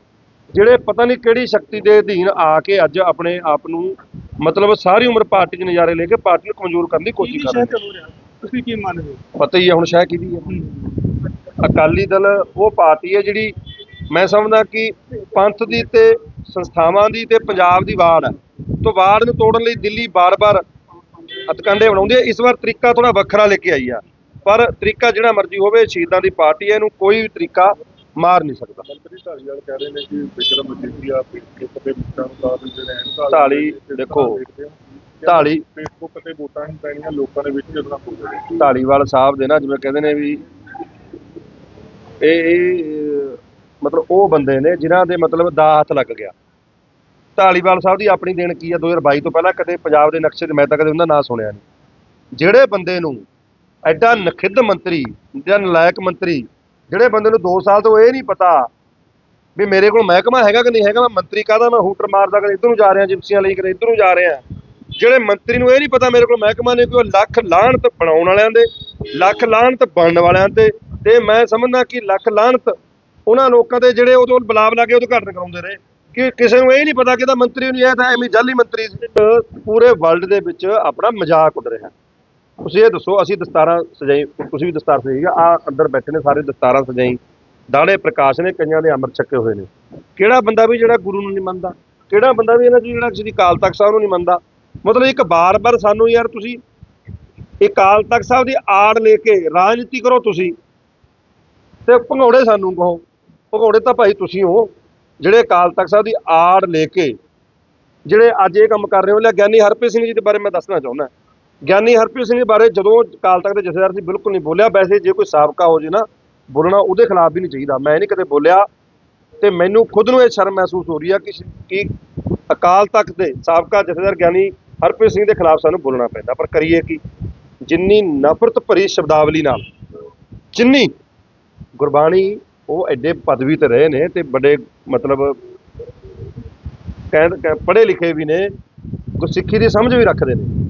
ਜਿਹੜੇ ਪਤਾ ਨਹੀਂ ਕਿਹੜੀ ਸ਼ਕਤੀ ਦੇ ਅਧੀਨ ਆ ਕੇ ਅੱਜ ਆਪਣੇ ਆਪ ਨੂੰ ਮਤਲਬ ਸਾਰੀ ਉਮਰ ਪਾਰਟੀ 'ਚ ਨਜ਼ਾਰੇ ਲੈ ਕੇ ਪਾਰਟੀ ਨੂੰ ਕਮਜ਼ੋਰ ਕਰਨ ਦੀ ਕੋਸ਼ਿਸ਼ ਕਰ ਰਹੇ ਨੇ। ਤੁਸੀਂ ਕੀ ਮੰਨਦੇ ਪਤਾ ਹੀ ਹੈ ਹੁਣ ਸ਼ਾਇਦ ਕਿਹਦੀ ਹੈ। ਅਕਾਲੀ ਦਲ ਉਹ ਪਾਰਟੀ ਹੈ ਜਿਹੜੀ ਮੈਂ ਸਮਝਦਾ ਕਿ ਪੰਥ ਦੀ ਤੇ ਸੰਸਥਾਵਾਂ ਦੀ ਤੇ ਪੰਜਾਬ ਦੀ ਵਾੜ ਹੈ। ਤੋਂ ਵਾੜ ਨੂੰ ਤੋੜਨ ਲਈ ਦਿੱਲੀ ਬਾਰ-ਬਾਰ ਅਤਕੰਡੇ ਬਣਾਉਂਦੀ ਹੈ। ਇਸ ਵਾਰ ਤਰੀਕਾ ਥੋੜਾ ਵੱਖਰਾ ਲੈ ਕੇ ਆਈ ਆ। ਪਰ ਤਰੀਕਾ ਜਿਹੜਾ ਮਰਜ਼ੀ ਹੋਵੇ ਸ਼ਹੀਦਾਂ ਦੀ ਪਾਰਟੀ ਹੈ ਇਹਨੂੰ ਕੋਈ ਵੀ ਤਰੀਕਾ ਮਾਰ ਨਹੀਂ ਸਕਦਾ। ਮੰਤਰੀ ਢਾਲੀਵਾਲ ਕਹਿ ਰਹੇ ਨੇ ਕਿ ਵਿਕਰਮ ਮਜੀਠੀਆ ਫੇਸਬੁੱਕ ਤੇ ਵੋਟਾਂ ਨੂੰ ਲਾ ਦਿੰਦੇ ਨੇ ਢਾਲੀਵਾਲ ਢਾਲੀ, ਇਸ ਤਰ੍ਹਾਂ ਦੇਖੋ, ਦੇਖਦੇ ਹੋ? ਢਾਲੀ ਫੇਸਬੁੱਕ ਤੇ ਵੋਟਾਂ ਨਹੀਂ ਪੈਣੀਆਂ ਲੋਕਾਂ ਦੇ ਵਿੱਚ ਜਦੋਂ ਬੋਲਦੇ ਢਾਲੀਵਾਲ ਸਾਹਿਬ ਦੇ ਨਾ ਜਿਵੇਂ ਕਹਿੰਦੇ ਨੇ ਵੀ ਇਹ ਇਹ ਮਤਲਬ ਉਹ ਬੰਦੇ ਨੇ ਜਿਨ੍ਹਾਂ ਦੇ ਮਤਲਬ ਦਾ ਹੱਥ ਲੱਗ ਗਿਆ। ਢਾਲੀਵਾਲ ਸਾਹਿਬ ਦੀ ਆਪਣੀ ਦੇਣ ਕੀ ਆ? 2022 ਤੋਂ ਪਹਿਲਾਂ ਕਦੇ ਪੰਜਾਬ ਦੇ ਨਕਸ਼ੇ 'ਚ ਮੈਂ ਤਾਂ ਕਦੇ ਉਹਨਾਂ ਦਾ ਨਾਂ ਸੁਣਿਆ ਨਹੀਂ। ਜਿਹੜੇ ਬੰਦੇ ਨੂੰ ਐਡਾ ਨਖਿੱਧ ਮੰਤਰੀ ਜਾਂ ਨਲਾਇਕ ਮੰਤਰੀ ਜਿਹੜੇ ਬੰਦੇ ਨੂੰ 2 ਸਾਲ ਤੋਂ ਇਹ ਨਹੀਂ ਪਤਾ ਵੀ ਮੇਰੇ ਕੋਲ ਮਹਿਕਮਾ ਹੈਗਾ ਕਿ ਨਹੀਂ ਹੈਗਾ, ਮੈਂ ਮੰਤਰੀ ਕਾਹਦਾ, ਮੈਂ ਹੂਟਰ ਮਾਰਦਾ, ਕਦੇ ਇੱਧਰ ਨੂੰ ਜਾ ਰਿਹਾ, ਜਿਪਸੀਆਂ ਲਈ ਕਦੇ ਇੱਧਰ ਨੂੰ ਜਾ ਰਿਹਾ। ਜਿਹੜੇ ਮੰਤਰੀ ਨੂੰ ਇਹ ਨਹੀਂ ਪਤਾ ਮੇਰੇ ਕੋਲ ਮਹਿਕਮਾ ਨੇ ਕਿ ਉਹ ਲੱਖ ਲਾਹਣਤ ਬਣਾਉਣ ਵਾਲਿਆਂ ਦੇ, ਲੱਖ ਲਾਹਣਤ ਬਣਨ ਵਾਲਿਆਂ ਤੇ ਤੇ ਮੈਂ ਸਮਝਦਾ ਕਿ ਲੱਖ ਲਾਹਣਤ ਉਹਨਾਂ ਲੋਕਾਂ ਦੇ ਜਿਹੜੇ ਉਹਦੇ ਕੋਲ ਬਲਾਬ ਲਾ ਕੇ ਉਦਘਾਟਨ ਕਰਾਉਂਦੇ ਰਹੇ। ਕਿ ਕਿਸੇ ਨੂੰ ਇਹ ਨਹੀਂ ਪਤਾ ਕਿ ਇਹਦਾ ਮੰਤਰੀ ਨਹੀਂ ਇਹ ਤਾਂ ਐਵੇਂ ਜਾਲੀ ਮੰਤਰੀ ਸੀ। ਪੂਰੇ ਵਰਲਡ ਦੇ ਵਿੱਚ ਆਪਣਾ ਮਜ਼ਾਕ ਉੱਡ ਰਿਹਾ। ਤੁਸੀਂ ਇਹ ਦੱਸੋ, ਅਸੀਂ ਦਸਤਾਰਾਂ ਸਜਾਈ, ਤੁਸੀਂ ਵੀ ਦਸਤਾਰ ਸਜਾਈ ਆ ਆਹ ਅੰਦਰ ਬੈਠੇ ਨੇ ਸਾਰੇ ਦਸਤਾਰਾਂ ਸਜਾਈ। ਦਾੜੇ ਪ੍ਰਕਾਸ਼ ਨੇ, ਕਈਆਂ ਦੇ ਅੰਮ੍ਰਿਤ ਛਕੇ ਹੋਏ ਨੇ। ਕਿਹੜਾ ਬੰਦਾ ਵੀ ਜਿਹੜਾ ਗੁਰੂ ਨੂੰ ਨਹੀਂ ਮੰਨਦਾ? ਕਿਹੜਾ ਬੰਦਾ ਵੀ ਇਹਨਾਂ ਚ ਜਿਹੜਾ ਸ੍ਰੀ ਅਕਾਲ ਤਖਤ ਸਾਹਿਬ ਨੂੰ ਨਹੀਂ ਮੰਨਦਾ? ਮਤਲਬ ਇੱਕ ਬਾਰ-ਬਾਰ ਸਾਨੂੰ ਯਾਰ ਤੁਸੀਂ ਇਹ ਅਕਾਲ ਤਖਤ ਸਾਹਿਬ ਦੀ ਆੜ ਲੈ ਕੇ ਰਾਜਨੀਤੀ ਕਰੋ ਤੁਸੀਂ ਤੇ ਭੰਗੌੜੇ ਸਾਨੂੰ ਕਹੋ। ਭੰਗੌੜੇ ਤਾਂ ਭਾਈ ਤੁਸੀਂ ਹੋ, ਜਿਹੜੇ ਅਕਾਲ ਤਖਤ ਸਾਹਿਬ ਦੀ ਆੜ ਲੈ ਕੇ, ਜਿਹੜੇ ਅੱਜ ਇਹ ਕੰਮ ਕਰ ਰਹੇ ਹੋ, ਲੈ ਗਿਆਨੀ ਹਰਪ੍ਰੀਤ ਸਿੰਘ ਜੀ ਦੇ ਬਾਰੇ ਮੈਂ ਦੱਸਣਾ ਚਾਹੁੰਦਾ। ਗਿਆਨੀ ਹਰਪ੍ਰੀਤ ਸਿੰਘ ਦੇ ਬਾਰੇ ਜਦੋਂ ਅਕਾਲ ਤਖਤ ਦੇ ਜਥੇਦਾਰ ਸੀ ਬਿਲਕੁਲ ਨਹੀਂ ਬੋਲਿਆ। ਵੈਸੇ ਜੇ ਕੋਈ ਸਾਬਕਾ ਹੋ ਜੇ ਨਾ, ਬੋਲਣਾ ਉਹਦੇ ਖਿਲਾਫ ਵੀ ਨਹੀਂ ਚਾਹੀਦਾ। ਮੈਂ ਨਹੀਂ ਕਦੇ ਬੋਲਿਆ ਤੇ ਮੈਨੂੰ ਖੁਦ ਨੂੰ ਇਹ ਸ਼ਰਮ ਮਹਿਸੂਸ ਹੋ ਰਹੀ ਆ ਕਿ ਕਿ ਅਕਾਲ ਤਖਤ ਦੇ ਸਾਬਕਾ ਜਥੇਦਾਰ ਗਿਆਨੀ ਹਰਪ੍ਰੀਤ ਸਿੰਘ ਦੇ ਖਿਲਾਫ ਸਾਨੂੰ ਬੋਲਣਾ ਪੈਂਦਾ। ਪਰ ਕਰੀਏ ਕੀ? ਜਿੰਨੀ ਨਫ਼ਰਤ ਭਰੀ ਸ਼ਬਦਾਵਲੀ ਨਾਲ, ਜਿੰਨੀ ਗੁਰਬਾਣੀ ਉਹ ਐਡੇ ਪਦਵੀ ਤੇ ਰਹੇ ਨੇ ਤੇ ਬੜੇ ਮਤਲਬ ਕਹਿ, ਪੜ੍ਹੇ ਲਿਖੇ ਵੀ ਨੇ, ਗੁਰਸਿੱਖੀ ਦੀ ਸਮਝ ਵੀ ਰੱਖਦੇ ਨੇ।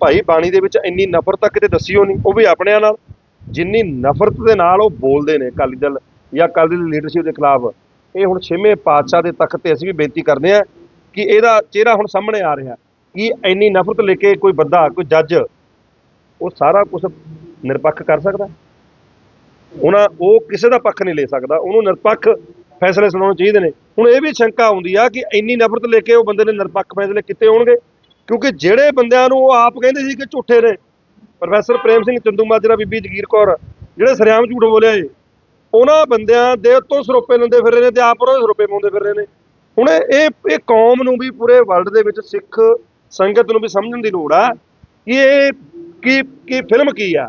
ਭਾਈ ਬਾਣੀ ਦੇ ਵਿੱਚ ਇੰਨੀ ਨਫ਼ਰਤ ਤਾਂ ਕਿਤੇ ਦੱਸਿਓ ਨਹੀਂ ਉਹ ਵੀ ਆਪਣਿਆਂ ਨਾਲ। ਜਿੰਨੀ ਨਫ਼ਰਤ ਦੇ ਨਾਲ ਉਹ ਬੋਲਦੇ ਨੇ ਅਕਾਲੀ ਦਲ ਜਾਂ ਅਕਾਲੀ ਦਲ ਲੀਡਰਸ਼ਿਪ ਦੇ ਖਿਲਾਫ। ਇਹ ਹੁਣ ਛੇਵੇਂ ਪਾਤਸ਼ਾਹ ਦੇ ਤਖਤ ਤੇ ਅਸੀਂ ਵੀ ਬੇਨਤੀ ਕਰਦੇ ਹਾਂ ਕਿ ਇਹਦਾ ਚਿਹਰਾ ਹੁਣ ਸਾਹਮਣੇ ਆ ਰਿਹਾ। ਕਿ ਇੰਨੀ ਨਫ਼ਰਤ ਲੈ ਕੇ ਕੋਈ ਬੰਦਾ, ਕੋਈ ਜੱਜ, ਉਹ ਸਾਰਾ ਕੁਝ ਨਿਰਪੱਖ ਕਰ ਸਕਦਾ। ਉਹਨਾਂ ਉਹ ਕਿਸੇ ਦਾ ਪੱਖ ਨਹੀਂ ਲੈ ਸਕਦਾ। ਉਹਨੂੰ ਨਿਰਪੱਖ ਫੈਸਲੇ ਸੁਣਾਉਣੇ ਚਾਹੀਦੇ ਨੇ। ਹੁਣ ਇਹ ਵੀ ਸ਼ੰਕਾ ਆਉਂਦੀ ਆ ਕਿ ਇੰਨੀ ਨਫ਼ਰਤ ਲੈ ਕੇ ਉਹ ਬੰਦੇ ਨੇ ਨਿਰਪੱਖ ਫੈਸਲੇ ਕਿੱਥੇ ਹੋਣਗੇ? ਕਿਉਂਕਿ ਜਿਹੜੇ ਬੰਦਿਆਂ ਨੂੰ ਉਹ ਆਪ ਕਹਿੰਦੇ ਸੀ ਕਿ ਝੂਠੇ ਨੇ, ਪ੍ਰੋਫੈਸਰ ਪ੍ਰੇਮ ਸਿੰਘ ਚੰਦੂ ਮਾਜਰਾ ਬੀਬੀ ਜਗੀਰ ਕੌਰ, ਜਿਹੜੇ ਸਰਿਆਮ ਝੂਠ ਬੋਲਿਆ ਏ ਉਹਨਾਂ ਬੰਦਿਆਂ ਦੇ ਤੋਂ ਸਰੋਪੇ ਲੈਂਦੇ ਫਿਰ ਰਹੇ ਨੇ ਤੇ ਆਪ ਉਹਨਾਂ ਸਰੋਪੇ ਪਾਉਂਦੇ ਫਿਰ ਰਹੇ ਨੇ। ਹੁਣ ਇਹ ਇਹ ਕੌਮ ਨੂੰ ਵੀ ਪੂਰੇ ਵਰਲਡ ਦੇ ਵਿੱਚ ਸਿੱਖ ਸੰਗਤ ਨੂੰ ਵੀ ਸਮਝਣ ਦੀ ਲੋੜ ਆ ਕਿ ਇਹ ਕੀ ਕੀ ਫਿਲਮ ਕੀ ਆ?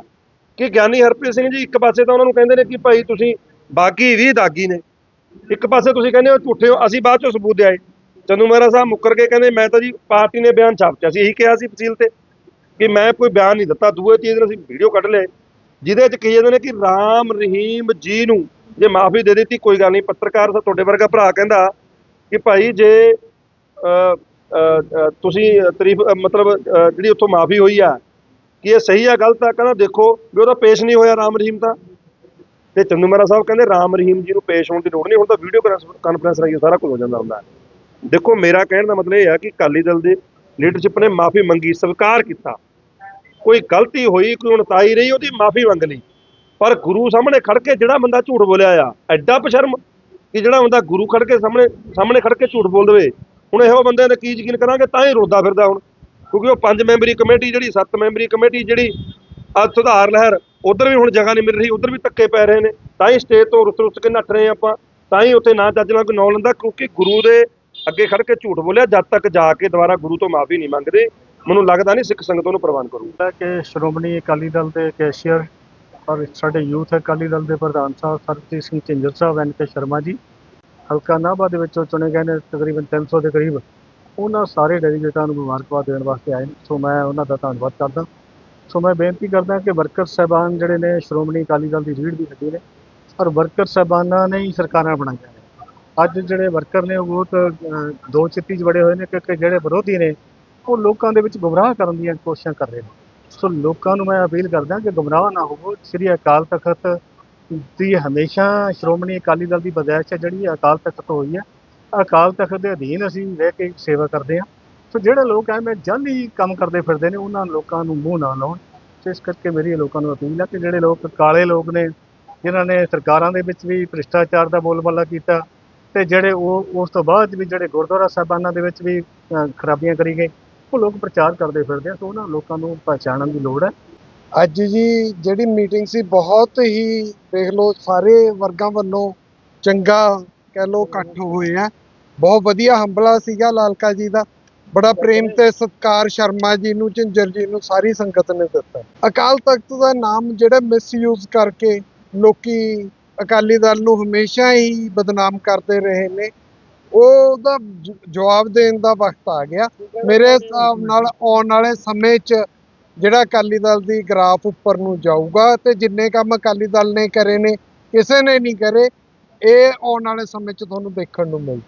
ਕਿ ਗਿਆਨੀ ਹਰਪ੍ਰੀਤ ਸਿੰਘ ਜੀ ਇੱਕ ਪਾਸੇ ਤਾਂ ਉਹਨਾਂ ਨੂੰ ਕਹਿੰਦੇ ਨੇ ਕਿ ਭਾਈ ਤੁਸੀਂ ਬਾਗੀ ਵੀ ਦਾਗੀ ਨੇ, ਇੱਕ ਪਾਸੇ ਤੁਸੀਂ ਕਹਿੰਦੇ ਹੋ ਝੂਠੇ ਹੋ, ਅਸੀਂ ਬਾਅਦ ਚੋਂ ਸਬੂਤ ਆਏ। ਚੰਦੂ ਮਹਿਰਾ ਸਾਹਿਬ ਮੁੱਕਰ ਕੇ ਕਹਿੰਦੇ, ਮੈਂ ਤਾਂ ਜੀ ਪਾਰਟੀ ਨੇ ਬਿਆਨ ਛਾਪਿਆ ਸੀ, ਇਹੀ ਕਿਹਾ ਸੀ ਫਸੀਲ ਤੇ ਕਿ ਮੈਂ ਕੋਈ ਬਿਆਨ ਨਹੀਂ ਦਿੱਤਾ। ਦੂਏ ਤੀਏ ਅਸੀਂ ਵੀਡੀਓ ਕੱਢ ਲਏ, ਜਿਹਦੇ ਚ ਕਹੀ ਜਾਂਦੇ ਨੇ ਕਿ ਰਾਮ ਰਹੀਮ ਜੀ ਨੂੰ ਜੇ ਮਾਫੀ ਦੇ ਦਿੱਤੀ, ਕੋਈ ਗੱਲ ਨਹੀਂ, ਪੱਤਰਕਾਰ ਸਾਹਿਬ ਤੁਹਾਡੇ ਵਰਗਾ ਭਰਾ ਕਹਿੰਦਾ ਕਿ ਭਾਈ ਜੇ ਤੁਸੀਂ ਤਾਰੀਫ ਮਤਲਬ ਜਿਹੜੀ ਉੱਥੋਂ ਮਾਫੀ ਹੋਈ ਆ, ਕਿ ਇਹ ਸਹੀ ਆ, ਗਲਤ ਆ, ਕਹਿੰਦਾ ਦੇਖੋ ਵੀ ਉਹਦਾ ਪੇਸ਼ ਨਹੀਂ ਹੋਇਆ ਰਾਮ ਰਹੀਮ ਤਾਂ ਤੇ ਚੰਦੂ ਮਹਿਰਾ ਸਾਹਿਬ ਕਹਿੰਦੇ ਰਾਮ ਰਹੀਮ ਜੀ ਨੂੰ ਪੇਸ਼ ਹੋਣ ਦੀ ਲੋੜ ਨਹੀਂ, ਹੁਣ ਤਾਂ ਵੀਡੀਓ ਕਾਨਫਰੰਸ ਰਾਹੀਂ ਸਾਰਾ ਕੁਝ ਹੋ ਜਾਂਦਾ ਹੁੰਦਾ। ਦੇਖੋ, ਮੇਰਾ ਕਹਿਣ ਦਾ ਮਤਲਬ ਇਹ ਆ ਕਿ ਅਕਾਲੀ ਦਲ ਦੇ ਲੀਡਰਸ਼ਿਪ ਨੇ ਮਾਫੀ ਮੰਗੀ, ਸਵੀਕਾਰ ਕੀਤਾ। ਕੋਈ ਗਲਤੀ ਹੋਈ, ਕੋਈ ਉਣਤਾਈ ਰਹੀ, ਉਹਦੀ ਮਾਫੀ ਮੰਗ ਲਈ। ਪਰ ਗੁਰੂ ਸਾਹਮਣੇ ਖੜ ਕੇ ਜਿਹੜਾ ਬੰਦਾ ਝੂਠ ਬੋਲਿਆ ਆ, ਐਡਾ ਬਸ਼ਰਮ ਕਿ ਜਿਹੜਾ ਬੰਦਾ ਗੁਰੂ ਖੜ ਕੇ ਸਾਹਮਣੇ ਸਾਹਮਣੇ ਖੜ ਕੇ ਝੂਠ ਬੋਲ ਦੇਵੇ। ਹੁਣ ਇਹੋ ਬੰਦਿਆਂ ਦਾ ਕੀ ਯਕੀਨ ਕਰਾਂਗੇ? ਤਾਂ ਹੀ ਰੋਦਾ ਫਿਰਦਾ ਹੁਣ। ਕਿਉਂਕਿ ਉਹ ਪੰਜ ਮੈਂਬਰੀ ਕਮੇਟੀ ਜਿਹੜੀ, ਸੱਤ ਮੈਂਬਰੀ ਕਮੇਟੀ ਜਿਹੜੀ, ਅੱਜ ਸੁਧਾਰ ਲਹਿਰ, ਉਧਰ ਵੀ ਹੁਣ ਜਗ੍ਹਾ ਨਹੀਂ ਮਿਲ ਰਹੀ, ਉਧਰ ਵੀ ਧੱਕੇ ਪੈ ਰਹੇ ਨੇ। ਤਾਂ ਹੀ ਸਟੇਜ ਤੋਂ ਰੁੱਸ ਰੁੱਸ ਕੇ ਨੱਠ ਰਹੇ ਆਪਾਂ। ਤਾਂ ਹੀ ਉੱਥੇ ਨਾ ਜੱਜ ਨਾਲ ਕੋਈ ਨਾਂ ਲੈਂਦਾ, ਕਿਉਂਕਿ ਗੁਰੂ ਦੇ ਅੱਗੇ ਖੜ ਕੇ ਝੂਠ ਬੋਲਿਆ, ਜਦ ਤੱਕ ਜਾ ਕੇ ਦੁਬਾਰਾ ਗੁਰੂ ਤੋਂ ਮਾਫੀ ਨਹੀਂ ਮੰਗਦੇ, ਮੈਨੂੰ ਲੱਗਦਾ ਨਹੀਂ ਸਿੱਖ ਸੰਗਤ ਨੂੰ ਪ੍ਰਵਾਨ ਕਰੂ ਕਿ ਸ਼੍ਰੋਮਣੀ ਅਕਾਲੀ ਦਲ ਦੇ ਕੈਸ਼ੀਅਰ ਔਰ ਸਾਡੇ ਯੂਥ ਅਕਾਲੀ ਦਲ ਦੇ ਪ੍ਰਧਾਨ ਸਾਹਿਬ ਸਰਬਜੀਤ ਸਿੰਘ ਝਿੰਜਰ ਸਾਹਿਬ, ਐਨ ਕੇ ਸ਼ਰਮਾ ਜੀ, ਹਲਕਾ ਨਾਭਾ ਦੇ ਵਿੱਚੋਂ ਚੁਣੇ ਗਏ ਨੇ ਤਕਰੀਬਨ 300 ਦੇ ਕਰੀਬ। ਉਹਨਾਂ ਸਾਰੇ ਡੈਲੀਗੇਟਾਂ ਨੂੰ ਮੁਬਾਰਕਬਾਦ ਦੇਣ ਵਾਸਤੇ ਆਏ ਨੇ। ਸੋ ਮੈਂ ਉਹਨਾਂ ਦਾ ਧੰਨਵਾਦ ਕਰਦਾ। ਸੋ ਮੈਂ ਬੇਨਤੀ ਕਰਦਾ ਕਿ ਵਰਕਰ ਸਾਹਿਬਾਨ ਜਿਹੜੇ ਨੇ ਸ਼੍ਰੋਮਣੀ ਅਕਾਲੀ ਦਲ ਦੀ ਰੀੜ ਦੀ ਹੱਡੀ ਨੇ, ਔਰ ਵਰਕਰ ਸਾਹਿਬਾਨਾਂ ਨੇ ਹੀ ਸਰਕਾਰਾਂ ਬਣਾਈਆਂ ਨੇ। ਅੱਜ ਜਿਹੜੇ ਵਰਕਰ ਨੇ ਉਹ ਬਹੁਤ ਦੋ ਚਿੱਤੀ 'ਚ ਬੜੇ ਹੋਏ ਨੇ ਕਿਉਂਕਿ ਜਿਹੜੇ ਵਿਰੋਧੀ ਨੇ, ਉਹ ਲੋਕਾਂ ਦੇ ਵਿੱਚ ਗੁੰਮਰਾਹ ਕਰਨ ਦੀਆਂ ਕੋਸ਼ਿਸ਼ਾਂ ਕਰ ਰਹੇ ਨੇ। ਸੋ ਲੋਕਾਂ ਨੂੰ ਮੈਂ ਅਪੀਲ ਕਰਦਾ ਕਿ ਗੁੰਮਰਾਹ ਨਾ ਹੋਵੋ। ਸ੍ਰੀ ਅਕਾਲ ਤਖਤ ਦੀ ਹਮੇਸ਼ਾ ਸ਼੍ਰੋਮਣੀ ਅਕਾਲੀ ਦਲ ਦੀ ਬਜਾਇਸ਼ ਹੈ, ਜਿਹੜੀ ਅਕਾਲ ਤਖਤ ਹੋਈ ਹੈ। ਅਕਾਲ ਤਖਤ ਦੇ ਅਧੀਨ ਅਸੀਂ ਰਹਿ ਕੇ ਸੇਵਾ ਕਰਦੇ ਹਾਂ। ਸੋ ਜਿਹੜੇ ਲੋਕ ਐਵੇਂ ਜਲਦੀ ਕੰਮ ਕਰਦੇ ਫਿਰਦੇ ਨੇ, ਉਹਨਾਂ ਲੋਕਾਂ ਨੂੰ ਮੂੰਹ ਨਾ ਲਾਉਣ। ਤੇ ਇਸ ਕਰਕੇ ਮੇਰੀ ਲੋਕਾਂ ਨੂੰ ਅਪੀਲ ਹੈ ਕਿ ਜਿਹੜੇ ਲੋਕ, ਕਾਲੇ ਲੋਕ ਨੇ, ਜਿਨ੍ਹਾਂ ਨੇ ਸਰਕਾਰਾਂ ਦੇ ਵਿੱਚ ਵੀ ਭ੍ਰਿਸ਼ਟਾਚਾਰ ਦਾ ਬੋਲਬਾਲਾ ਕੀਤਾ ਤੇ ਜਿਹੜੇ ਉਹ, ਉਸ ਤੋਂ ਬਾਅਦ ਵੀ ਜਿਹੜੇ ਗੁਰਦੁਆਰਾ ਸਾਹਿਬਾਨਾਂ ਦੇ ਵਿੱਚ ਵੀ ਖਰਾਬੀਆਂ ਕਰੀ ਗਏ, ਉਹ ਲੋਕ ਪ੍ਰਚਾਰ ਕਰਦੇ ਫਿਰਦੇ ਆ ਸੋ ਉਹਨਾਂ ਲੋਕਾਂ ਨੂੰ ਪਛਾਣਨ ਦੀ ਲੋੜ ਹੈ। ਅੱਜ ਜੀ ਜਿਹੜੀ ਮੀਟਿੰਗ ਸੀ, ਬਹੁਤ ਹੀ ਦੇਖ ਲਓ, ਸਾਰੇ ਵਰਗਾਂ ਵੱਲੋਂ ਚੰਗਾ ਕਹਿ ਲਓ, ਇਕੱਠ ਹੋਏ ਆ। ਬਹੁਤ ਵਧੀਆ ਹੰਬਲਾ ਸੀਗਾ ਲਾਲਕਾ ਜੀ ਦਾ। ਬੜਾ ਪ੍ਰੇਮ ਤੇ ਸਤਿਕਾਰ ਸ਼ਰਮਾ ਜੀ ਨੂੰ, ਝਿੰਜਰ ਜੀ ਨੂੰ, ਸਾਰੀ ਸੰਗਤ ਨੇ ਦਿੱਤਾ। ਅਕਾਲ ਤਖਤ ਦਾ ਨਾਮ ਜਿਹੜੇ ਮਿਸਯੂਜ਼ ਕਰਕੇ ਲੋਕੀ ਅਕਾਲੀ ਦਲ ਨੂੰ ਹਮੇਸ਼ਾ ਹੀ ਬਦਨਾਮ ਕਰਦੇ ਰਹੇ ਨੇ। ਉਹਦਾ ਜਵਾਬ ਦੇਣ ਦਾ ਵਕਤ ਆ ਗਿਆ। ਮੇਰੇ ਹਿਸਾਬ ਨਾਲ ਆਉਣ ਵਾਲੇ ਸਮੇਂ 'ਚ ਜਿਹੜਾ ਅਕਾਲੀ ਦਲ ਦੀ ਗ੍ਰਾਫ ਉੱਪਰ ਨੂੰ ਜਾਊਗਾ ਤੇ ਜਿੰਨੇ ਕੰਮ ਅਕਾਲੀ ਦਲ ਨੇ ਕਰੇ ਨੇ, ਕਿਸੇ ਨੇ ਨਹੀਂ ਕਰੇ, ਇਹ ਆਉਣ ਵਾਲੇ ਸਮੇਂ 'ਚ ਤੁਹਾਨੂੰ ਦੇਖਣ ਨੂੰ ਮਿਲ